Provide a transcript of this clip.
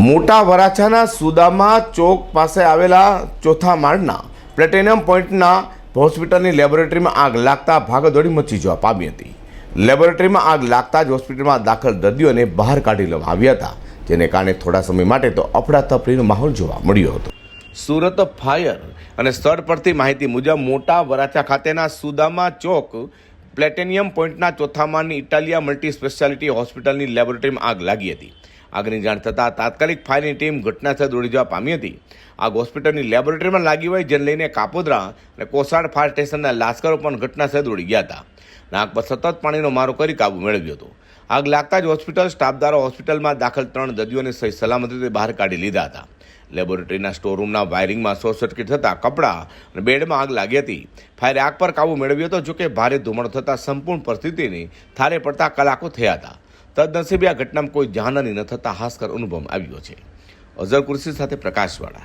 મોટા વરાછાના સુદામા ચોક પાસે આવેલા ચોથા માળના પ્લેટિનિયમ પોઈન્ટના હોસ્પિટલની લેબોરેટરીમાં આગ લાગતા ભાગદોડી મચી જવા પામી હતી. લેબોરેટરીમાં આગ લાગતા જ હોસ્પિટલમાં દાખલ દર્દીઓને બહાર કાઢી લેવામાં આવ્યા હતા, જેને કારણે થોડા સમય માટે તો અફડાતફડીનો માહોલ જોવા મળ્યો હતો. સુરત ફાયર અને સ્થળ પરથી માહિતી મુજબ મોટા વરાછા ખાતેના સુદામા ચોક પ્લેટેનિયમ પોઈન્ટના ચોથા માળની ઇટાલિયા મલ્ટી સ્પેશિયાલિટી હોસ્પિટલની લેબોરેટરીમાં આગ લાગી હતી. આગની જાણ થતાં તાત્કાલિક ફાયરની ટીમ ઘટનાસ્થળે દોડી જવા પામી હતી. આગ હોસ્પિટલની લેબોરેટરીમાં લાગી હોય જેને લઈને કાપોદ્રા અને કોસાડ ફાયર સ્ટેશનના લાશ્કરો પણ ઘટનાસ્થળે દોડી ગયા હતા. અને આગ પર સતત પાણીનો મારો કરી કાબુ મેળવ્યો હતો. આગ લાગતા જ હોસ્પિટલ સ્ટાફ દ્વારા હોસ્પિટલમાં દાખલ ત્રણ દર્દીઓને સહી સલામત રીતે બહાર કાઢી લીધા હતા. લેબોરેટરીના સ્ટોરરૂમના વાયરિંગમાં શોર્ટ સર્કિટ થતાં કપડાં અને બેડમાં આગ લાગી હતી. ફાયરે આગ પર કાબુ મેળવ્યો હતો જોકે ભારે ધુમાડો થતાં સંપૂર્ણ પરિસ્થિતિની થારે પડતા કલાકો થયા હતા. તદનસીબે આ ઘટનામાં કોઈ જાનહાની ન થતાં હાસ્કર અનુભવ આવ્યો છે. અઝર કુર્સી સાથે પ્રકાશવાળા.